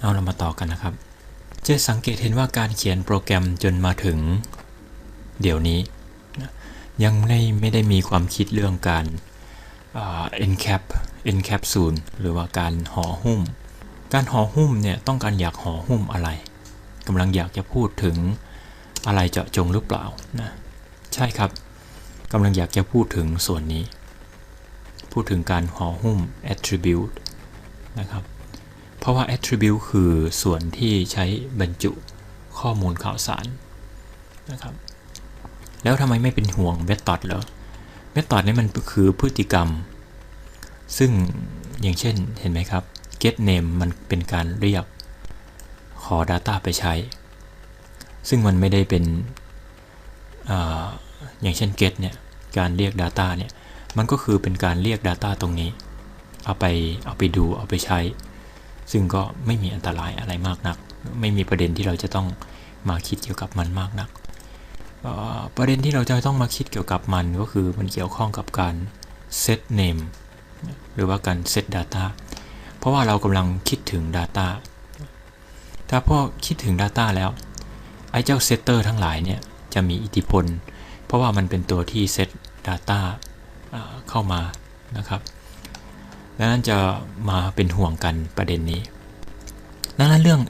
เอาเรามาต่อกันนะครับ จะสังเกตเห็นว่าการเขียนโปรแกรมจนมาถึง เดี๋ยวนี้ ยังไม่ไม่ได้มีความคิดเรื่องการ encap encapsule หรือว่าการห่อหุ้ม การห่อหุ้มเนี่ยต้องการอยากห่อหุ้มอะไรกำลังอยากจะพูดถึงอะไรเจาะจงหรือเปล่านะใช่ครับกำลังอยากจะพูดถึงส่วนนี้ พูดถึงการห่อหุ้ม attribute นะครับ ราะว่า attribute คือส่วนที่ใช้บรรจุข้อมูลข่าวสารนะครับ แล้วทำไมไม่เป็นห่วง method เหรอ method นี่มันคือพฤติกรรม ซึ่งอย่างเช่นเห็นไหมครับ get name มันเป็นการเรียกขอ Data ไปใช้ ซึ่งมันไม่ได้เป็นออย่างเช่น get เนี่ย การเรียก Data เนี่ย มันก็คือเป็นการเรียก Data ตรงนี้ เอาไปเอาไปดูเอาไปใช้ ซึ่งก็ไม่มีอันตรายอะไรมากนัก ไม่มีประเด็นที่เราจะต้องมาคิดเกี่ยวกับมันมากนัก ประเด็นที่เราจะต้องมาคิดเกี่ยวกับมันก็คือมันเกี่ยวข้องกับการ set name หรือว่าการ set data เพราะว่าเรากำลังคิดถึง Data ถ้าพอคิดถึง Data แล้ว ไอ้เจ้า setter ทั้งหลายเนี่ยจะมีอิทธิพล เพราะว่ามันเป็นตัวที่ set data อ่าเข้ามานะครับ ดังนั้นจะมาเป็นห่วงกันประเด็นนี้ ดังนั้นเรื่อง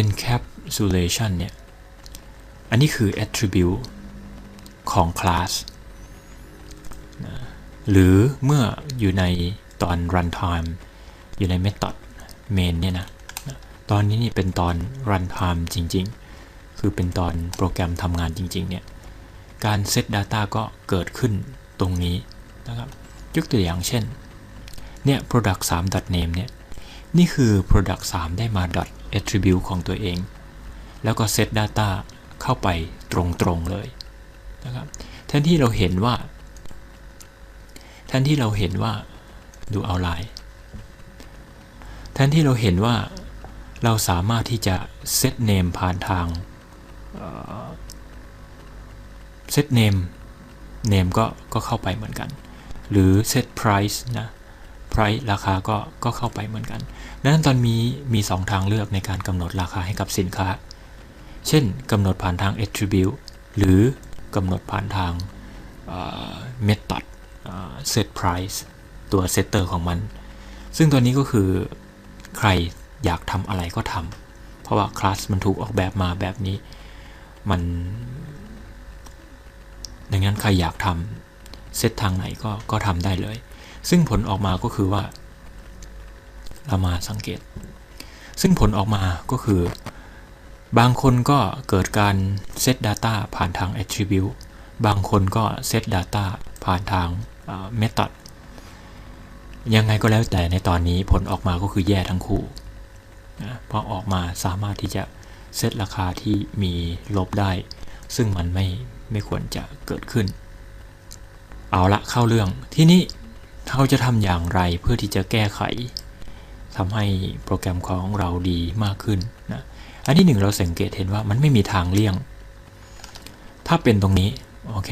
encapsulation เนี่ย อันนี้คือ attribute ของ class นะหรือเมื่ออยู่ในตอน runtime อยู่ใน method main เนี่ยนะ ตอนนี้นี่เป็นตอน runtime จริง ๆ คือเป็นตอนโปรแกรมทำงานจริง ๆ เนี่ย การ set data ก็เกิดขึ้นตรงนี้นะครับ ยกตัวอย่างเช่น เนี่ย product 3 dot name เนี่ย นี่คือ product 3 ได้มา dot attribute ของตัวเอง แล้วก็ set data เข้าไปตรงๆเลยนะครับแทนที่เราเห็นว่า แทนที่เราเห็นว่าดูเอาไลน์แทนที่เราเห็นว่าเราสามารถที่จะ set name ผ่านทาง set name name ก็ก็เข้าไปเหมือนกัน หรือ set price นะ price ราคาก็ก็เข้าไปเหมือนกันดังนั้นตอนมีมี 2 ทางเลือกในการกำหนดราคาให้กับสินค้า เช่นกำหนดผ่านทาง attribute หรือกำหนดผ่านทางเอ่อ method เอ่อ set price ตัว setter ของมัน ซึ่งตัวนี้ก็คือใครอยากทำอะไรก็ทำ เพราะว่าคลาสมันถูกออกแบบมาแบบนี้ มัน ดังนั้นใครอยากทำ เซตทางไหนก็ก็ทำได้เลย ซึ่งผลออกมาก็คือว่า เรามาสังเกต ซึ่งผลออกมาก็คือบางคนก็เกิดการเซต Data ผ่านทาง Attribute บางคนก็เซต Data ผ่านทางเอ่อ Method ยังไงก็แล้วแต่ในตอนนี้ผลออกมาก็คือแย่ทั้งคู่นะเพราะออกมาสามารถที่จะเซตราคาที่มีลบได้ ซึ่งมันไม่ไม่ควรจะเกิดขึ้น เอาละเข้าเรื่องที่นี้เราจะทำอย่างไรเพื่อที่จะแก้ไขทำให้โปรแกรมของเราดีมากขึ้นนะอันที่หนึ่งเราสังเกตเห็นว่ามันไม่มีทางเลี่ยง ถ้าเป็นตรงนี้โอเค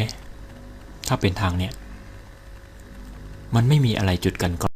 ถ้าเป็นทางเนี่ยมันไม่มีอะไรจุดกันก่อน